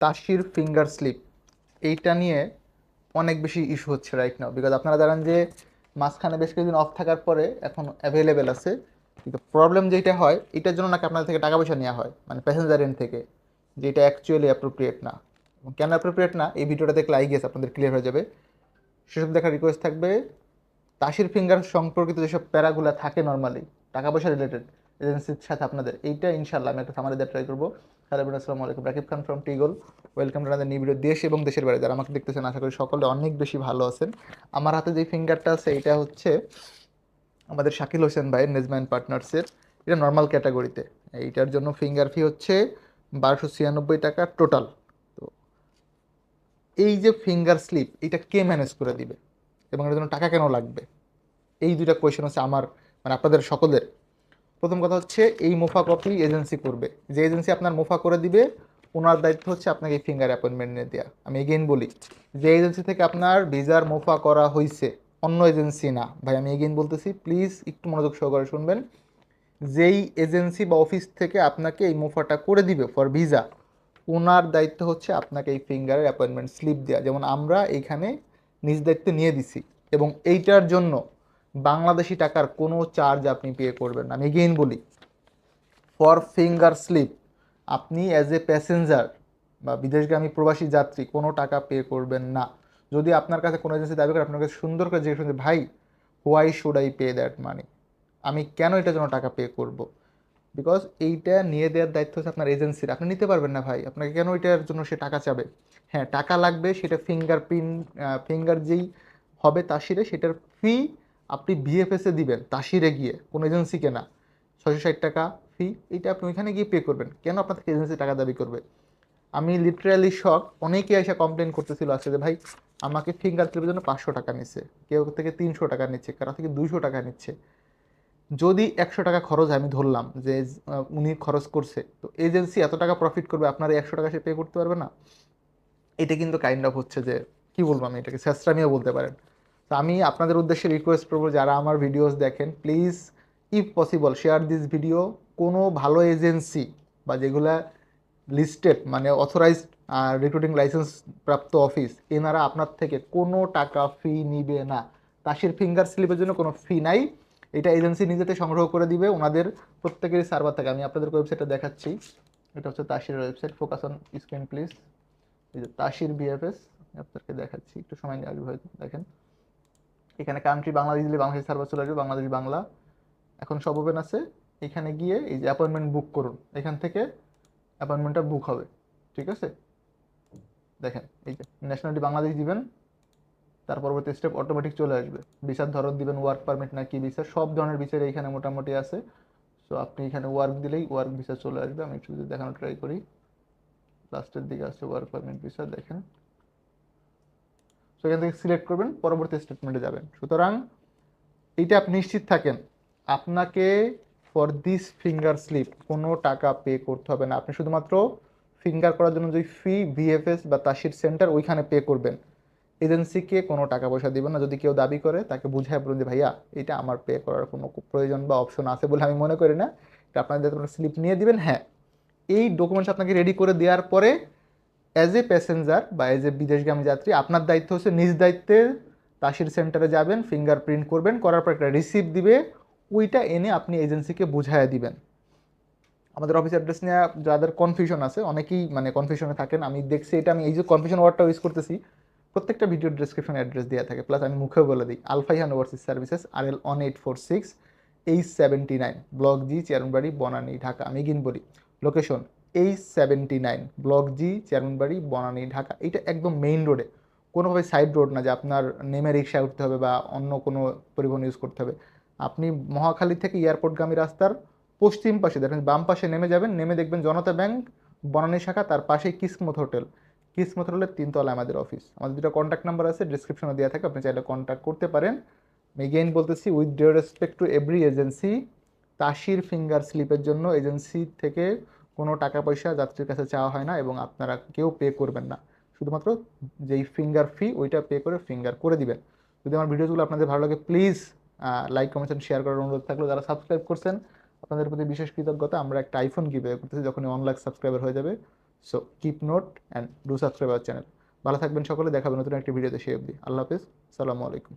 তাসির finger slip এইটা নিয়ে অনেক বেশি ইস্যু হচ্ছে রাইট নাও বিকজ আপনারা জানেন যে মাঝখানে বেশ কিছুদিন অফ থাকার পরে এখন অ্যাভেলেবেল আছে। কিন্তু প্রবলেম যেটা হয়, এটার জন্য নাকি আপনাদের থেকে টাকা পয়সা নেওয়া হয় মানে প্যাসেঞ্জার এন্ড থেকে, যেটা অ্যাকচুয়ালি অ্যাপ্রোপ্রিয়েট না। কেন অ্যাপ্রোপ্রিয়েট না, এই ভিডিওটা দেখলে আই গেস আপনাদের ক্লিয়ার হয়ে যাবে। সেসব দেখার রিকোয়েস্ট থাকবে, তাসির ফিঙ্গার সম্পর্কিত যেসব প্যারাগুলো থাকে নর্মালি টাকা পয়সা রিলেটেড এজেন্সির সাথে আপনাদের, এইটা ইনশাল্লাহ আমি একটা সামারি দেওয়ার ট্রাই করব। হ্যালো বোন আসসালামু আলাইকুম রাকিব খান ফ্রম টিগল ওয়েলকাম নিউ ভিডিও দেশ এবং দেশের বাইরে যারা আমাকে দেখতেছেন, আশা করি সকলে অনেক বেশি ভালো আছেন। আমার হাতে যে ফিঙ্গারটা আছে, এটা হচ্ছে আমাদের শাকিল হোসেন ভাই নেজম্যান পার্টনার্সের এটা নর্মাল ক্যাটাগরিতে এইটার জন্য ফিঙ্গার ফি হচ্ছে বারোশো ছিয়ানব্বই টাকা টোটাল তো এই যে ফিঙ্গার স্লিপ এটা কে ম্যানেজ করে দিবে? এবং এর জন্য টাকা কেন লাগবে? এই দুইটা কোয়েশন হচ্ছে আমার মানে আপনাদের সকলের। প্রথম কথা হচ্ছে এই মোফা কপি এজেন্সি করবে। যে এজেন্সি আপনার মোফা করে দিবে ওনার দায়িত্ব হচ্ছে আপনাকে ফিঙ্গার অ্যাপয়েন্টমেন্ট নিয়ে দেওয়া আমি এগেইন বলি, যে এজেন্সি থেকে আপনার ভিসার মোফা করা হয়েছে অন্য এজেন্সি না। ভাই, আমি এগেইন বলতেছি প্লিজ একটু মনোযোগ সহকারে শুনবেন। যেই এজেন্সি বা অফিস থেকে আপনাকে এই মোফাটা করে দিবে ফর ভিসা ওনার দায়িত্ব হচ্ছে আপনাকে এই ফিঙ্গারের অ্যাপয়েন্টমেন্ট স্লিপ দেওয়া যেমন আমরা এইখানে নিজ দায়িত্বে নিয়ে দিছি এবং এইটার জন্য বাংলাদেশি টাকার কোনো চার্জ আপনি পে করবেন না। আমি এগেইন বলি ফর ফিঙ্গার স্লিপ আপনি অ্যাজ এ প্যাসেঞ্জার বা বিদেশগামী প্রবাসী যাত্রী কোনো টাকা পে করবেন না। যদি আপনার কাছে কোনো এজেন্সি দাবি করে, আপনার কাছে সুন্দর করে জিজ্ঞেস করছে ভাই why should I pay that money আমি কেন এটার জন্য টাকা পে করব? বিকজ এইটা নিয়ে দেওয়ার দায়িত্ব হচ্ছে আপনার এজেন্সির আপনি নিতে পারবেন না ভাই। আপনাকে কেন এটার জন্য সে টাকা চাবে? হ্যাঁ টাকা লাগবে, সেটা ফিঙ্গার প্রিন্ট ফিঙ্গার যেই হবে তার তাসিরে সেটার ফি আপনি বিএফএসে দিবেন তাসিরে গিয়ে, কোনো এজেন্সিকে না, ছয়শো ষাট টাকা ফি এটা আপনি ওইখানে গিয়ে পে করবেন। কেন আপনার থেকে এজেন্সি টাকা দাবি করবে? আমি লিটারালি শক অনেকে এসে কমপ্লেন করতেছিল আজকে যে, ভাই, আমাকে ফিঙ্গার ক্লিপের জন্য পাঁচশো টাকা নিচ্ছে, কেউ থেকে তিনশো টাকা নিচ্ছে, কারও থেকে দুইশো টাকা নিচ্ছে। যদি একশো টাকা খরচ আমি ধরলাম যে উনি খরচ করছে, তো এজেন্সি এত টাকা প্রফিট করবে, আপনার একশো টাকা সে পে করতে পারবে না? এটা কিন্তু কাইন্ড অফ হচ্ছে যে, কি বলব আমি এটাকে স্যাস্ট্রামিও বলতে পারেন। তো আমি আপনাদের উদ্দেশ্যে রিকোয়েস্ট করব যারা আমার ভিডিওস দেখেন please if possible share this video কোনো ভালো এজেন্সি বা যেগুলা লিস্টেড মানে অথরাইজড রিক্রুটিং লাইসেন্স প্রাপ্ত অফিস এনারা আপনার থেকে কোনো টাকা ফি নিবে না। তাসির ফিঙ্গার স্লিপের জন্য কোনো ফি নাই। এটা এজেন্সি নিজেতে সংগ্রহ করে দিবে, ওনাদের প্রত্যেকেরই সার্ভার থাকে। আমি আপনাদের ওয়েবসাইটটা দেখাচ্ছি। এটা হচ্ছে তাসির website focus on screen please এই যে তাসির বিএফএস আপনাদেরকে দেখাচ্ছি। একটু সময় আসবে হয়তো দেখেন। এখানে কান্ট্রি বাংলাদেশ দিলে বাংলাদেশ সার্ভার চলে আসবে, বাংলাদেশ বাংলা। এখন সব ওপেন আছে। এখানে গিয়ে এই যে অ্যাপয়েন্টমেন্ট বুক করুন। এখান থেকে অ্যাপয়েন্টমেন্টটা বুক হবে। ঠিক আছে? দেখেন, এই যে ন্যাশনালিটি বাংলাদেশ দিবেন, তার পরবর্তী স্টেপ অটোমেটিক চলে আসবে। ভিসার ধরন দিবেন ওয়ার্ক পারমিট না কি ভিসা সব ধরনের ভিসার এইখানে মোটামুটি আছে। সো আপনি এখানে ওয়ার্ক দিলেই ওয়ার্ক ভিসা চলে আসবে। আমি একটু যদি দেখানো ট্রাই করি। লাস্টের দিকে আসছে ওয়ার্ক পারমিট ভিসা দেখেন। এখান থেকে সিলেক্ট করবেন, পরবর্তী স্টেটমেন্টে যাবেন। সুতরাং এইটা আপনি নিশ্চিত থাকেন, আপনাকে ফর দিস ফিঙ্গার স্লিপ কোনো টাকা পে করতে হবে না। আপনি শুধুমাত্র ফিঙ্গার করার জন্য যে ফি ভিএফএস বা তাসির সেন্টার ওইখানে পে করবেন। এজেন্সিকে কোনো টাকা পয়সা দিবেন না। যদি কেউ দাবি করে, তাকে বুঝায় বলুন যে, ভাইয়া এটা আমার পে করার কোনো প্রয়োজন বা অপশন আছে বলে আমি মনে করি না। এটা আপনাদের স্লিপ নিয়ে দিবেন। হ্যাঁ এই ডকুমেন্টস আপনাকে রেডি করে দেওয়ার পরে অ্যাজ এ প্যাসেঞ্জার বা অ্যাজ এ বিদেশগামী যাত্রী, আপনার দায়িত্ব হচ্ছে নিজ দায়িত্বে তাসির সেন্টারে যাবেন ফিঙ্গার প্রিন্ট করবেন, করার পর একটা রিসিপ্ট দিবে, ওইটা এনে আপনি এজেন্সিকে বুঝাইয়া দিবেন। আমাদের অফিস অ্যাড্রেস নিয়ে যাদের কনফিউশন আছে, অনেকেই মানে কনফিউশনে থাকেন, আমি দেখছি এটা, আমি এই যে কনফিউশন ওয়ার্ডটা ইউজ করতেছি, প্রত্যেকটা ভিডিও ডিসক্রিপশনে অ্যাড্রেস দেওয়া থাকে প্লাস আমি মুখেও বলে দিই আলফাইহান ওভারসিজ সার্ভিসেস আর L one eight four six H seventy nine block G চেয়ারম্যানবাড়ি Banani Dhaka আমি গিন বলি location H seventy nine block G চেয়ারম্যানবাড়ি Banani Dhaka এটা একদম মেইন রোডে কোনোভাবে সাইড রোড না যে আপনার নেমে রিক্সায় উঠতে হবে বা অন্য কোনো পরিবহন ইউজ করতে হবে। আপনি মহাখালী থেকে এয়ারপোর্টগামী রাস্তার পশ্চিম পাশে দেখেন বাম পাশে নেমে যাবেন, নেমে দেখবেন জনতা ব্যাংক বনানী শাখা, তার পাশেই কিসমত হোটেল কিসমত হোটেলের তিনতলা আমাদের অফিস আমাদের দুটো কন্ট্যাক্ট নাম্বার আছে ডিসক্রিপশনে দেওয়া থাকে, আপনি চাইলে কন্ট্যাক্ট করতে পারেন। এগেইন বলতেছি with dear respect to every agency তাসির ফিঙ্গার স্লিপের জন্য এজেন্সি থেকে কোনো টাকা পয়সা যাত্রীর কাছে চাওয়া হয় না এবং আপনারা কেউ পে করবেন না। শুধুমাত্র যেই ফিঙ্গার ফি ওইটা পে করে ফিঙ্গার করে দিবেন। যদি আমার ভিডিওগুলো আপনাদের ভালো লাগে প্লিজ লাইক কমেন্ট শেয়ার করার অনুরোধ থাকল। যারা সাবস্ক্রাইব করছেন, আপনাদের প্রতি বিশেষ কৃতজ্ঞতা, আমরা একটা আইফোন গিভে করতেছি যখন ওয়ান লাখ সাবস্ক্রাইবার হয়ে যাবে। So keep note and do subscribe our channel ভালো থাকবেন সকলে দেখাবেন নতুন একটি ভিডিওতে সেই অবধি। আল্লাহ হাফিজ সালামু আলাইকুম।